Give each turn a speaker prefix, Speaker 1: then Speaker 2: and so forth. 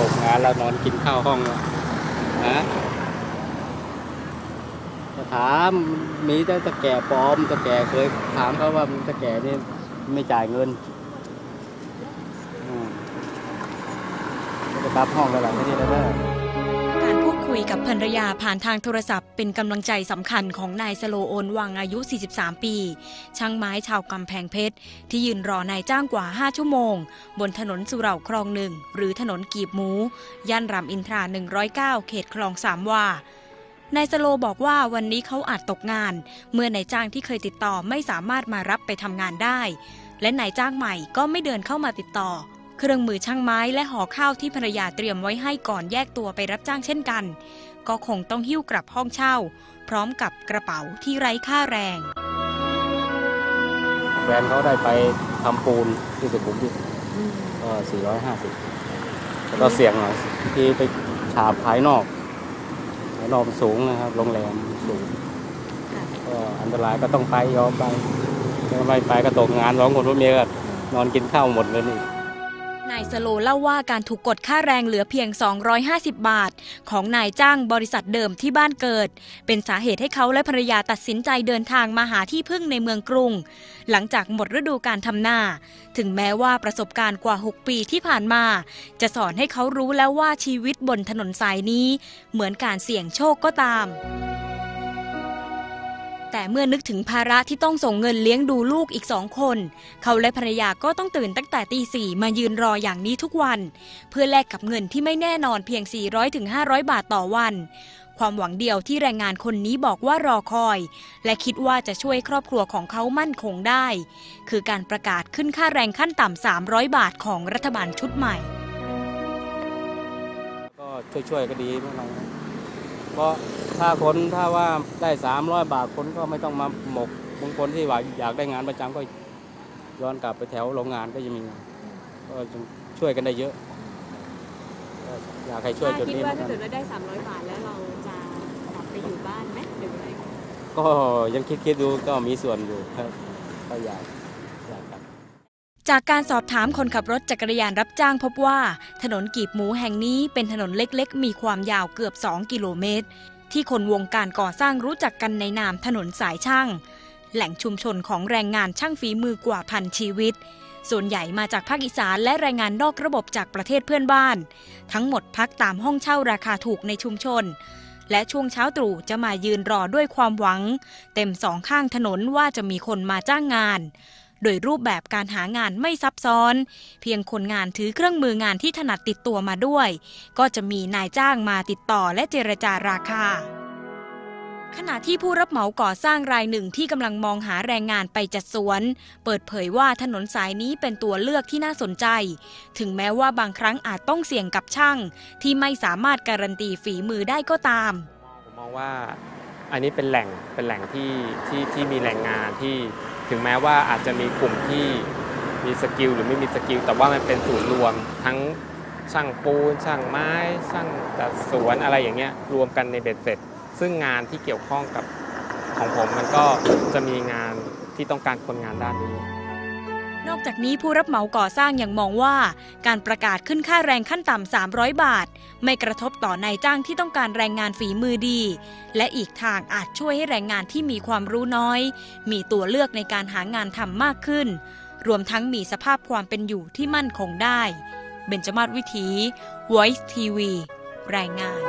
Speaker 1: ตกงานแล้วนอนกินข้าวห้องนะก็ถามมีแต่ตะแก่ปลอมตะแก่เคยถามเขาว่าตะแก่นี่ไม่จ่ายเงินอืมจะกลับห้องกันหลังนี้แล้วเด้อ
Speaker 2: ยกับภรรยาผ่านทางโทรศัพท์ เป็นกำลังใจสำคัญของนายสโลโอนวังอายุ 43 ปี ช่างไม้ชาวกำแพงเพชร ที่ยืนรอนายจ้างกว่า 5 ชั่วโมง บนถนนสุเหร่าคลองหนึ่ง หรือถนนกีบหมู ย่านรามอินทรา 109 เขตคลองสามวานายสโลบอกว่าวันนี้เขาอาจตกงาน เมื่อนายจ้างที่เคยติดต่อไม่สามารถมารับไปทำงานได้ และนายจ้างใหม่ก็ไม่เดินเข้ามาติดต่อ เครื่องมือช่างไม้และห่อข้าวที่ภรรยาเตรียมไว้ให้ก่อนแยกตัวไปรับจ้างเช่นกัน ก็คงต้องหิ้วกลับห้องเช่า พร้อมกับกระเป๋าที่ไร้ค่าแรง
Speaker 1: แฟนเขาได้ไปทำปูนที่สุขุมวิทก็สี่ร้อยห้าสิบแล้วก็เสี่ยงหน่อยที่ไปฉาบภายนอกภายนอกมันสูงนะครับโรงแรมสูงก็อันตรายก็ต้องไปยอมไปถ้าไม่ไปก็ตกงานร้องคนรถเมียก็นอนกินข้าวหมดเลยนี่
Speaker 2: นายสโลเล่าว่าการถูกกดค่าแรงเหลือเพียง 250 บาท ของนายจ้างบริษัทเดิมที่บ้านเกิด เป็นสาเหตุให้เขาและภรรยาตัดสินใจเดินทางมาหาที่พึ่งในเมืองกรุง หลังจากหมดฤดูการทำนา ถึงแม้ว่าประสบการณ์กว่า 6 ปีที่ผ่านมา จะสอนให้เขารู้แล้วว่าชีวิตบนถนนสายนี้ เหมือนการเสี่ยงโชคก็ตาม แต่เมื่อนึกถึงภาระที่ต้องส่งเงินเลี้ยงดูลูกอีกสองคน เขาและภรรยาก็ต้องตื่นตั้งแต่ตีสี่มายืนรออย่างนี้ทุกวัน เพื่อแลกกับเงินที่ไม่แน่นอนเพียง 400-500ถึงบาทต่อวัน ความหวังเดียวที่แรงงานคนนี้บอกว่ารอคอย และคิดว่าจะช่วยครอบครัวของเขามั่นคงได้ คือการประกาศขึ้นค่าแรงขั้นต่ำ300 บาทของรัฐบาลชุดใหม่
Speaker 1: ก็ช่วยๆก็ดีม่เป็นไร เพราะถ้าคนถ้าว่าได้สามร้อยบาทคนก็ไม่ต้องมาหมกบางคนที่ว่าอยากได้งานประจำก็ย้อนกลับไปแถวโรงงานก็จะมีงานก็ช่วยกันได้เยอะก็อยากให้ช่วยจุด
Speaker 3: คิด
Speaker 1: นี้
Speaker 3: ว่า
Speaker 1: เหมือน
Speaker 3: ถ้า
Speaker 1: กั
Speaker 3: เกิ
Speaker 1: น
Speaker 3: ดว่าได้ 300 บาทแล้วเราจะกลับไปอยู่บ้านไหมหรือว่า
Speaker 1: ก็ยังคิดๆดูก็มีส่วนอยู่ครับก็อยากอยากกลับ
Speaker 2: จากการสอบถามคนขับรถจักรยานรับจ้างพบว่า ถนนกีบหมูแห่งนี้เป็นถนนเล็กๆ มีความยาวเกือบ 2 กิโลเมตร ที่คนวงการก่อสร้างรู้จักกันในนามถนนสายช่าง แหล่งชุมชนของแรงงานช่างฝีมือกว่าพันชีวิต ส่วนใหญ่มาจากภาคอีสานและแรงงานนอกระบบจากประเทศเพื่อนบ้าน ทั้งหมดพักตามห้องเช่าราคาถูกในชุมชน และช่วงเช้าตรู่จะมายืนรอด้วยความหวัง เต็มสองข้างถนนว่าจะมีคนมาจ้างงาน โดยรูปแบบการหางานไม่ซับซ้อน เพียงคนงานถือเครื่องมืองานที่ถนัดติดตัวมาด้วย ก็จะมีนายจ้างมาติดต่อและเจรจาราคาขณะที่ผู้รับเหมาก่อสร้างรายหนึ่งที่กำลังมองหาแรงงานไปจัดสวน เปิดเผยว่าถนนสายนี้เป็นตัวเลือกที่น่าสนใจ ถึงแม้ว่าบางครั้งอาจต้องเสี่ยงกับช่าง ที่ไม่สามารถการันตีฝีมือได้ก็ตาม
Speaker 4: ผมมองว่าอันนี้เป็นแหล่งเป็นแหล่งที่ที่ที่มีแรงงานที่ ถึงแม้ว่าอาจจะมีกลุ่มที่มีสกิลหรือไม่มีสกิลแต่ว่ามันเป็นศูนย์รวมทั้งช่างปูนช่างไม้ช่างจัดสวนอะไรอย่างเงี้ยรวมกันในเบ็ดเสร็จ ซึ่งงานที่เกี่ยวข้องกับของผมมันก็จะมีงานที่ต้องการคนงานด้านนี้
Speaker 2: นอกจากนี้ผู้รับเหมาก่อสร้างยังมองว่า การประกาศขึ้นค่าแรงขั้นต่ำ 300 บาท ไม่กระทบต่อนายจ้างที่ต้องการแรงงานฝีมือดี และอีกทางอาจช่วยให้แรงงานที่มีความรู้น้อย มีตัวเลือกในการหางานทำมากขึ้น รวมทั้งมีสภาพความเป็นอยู่ที่มั่นคงได้ เบญจมาศวิถี Voice TV รายงาน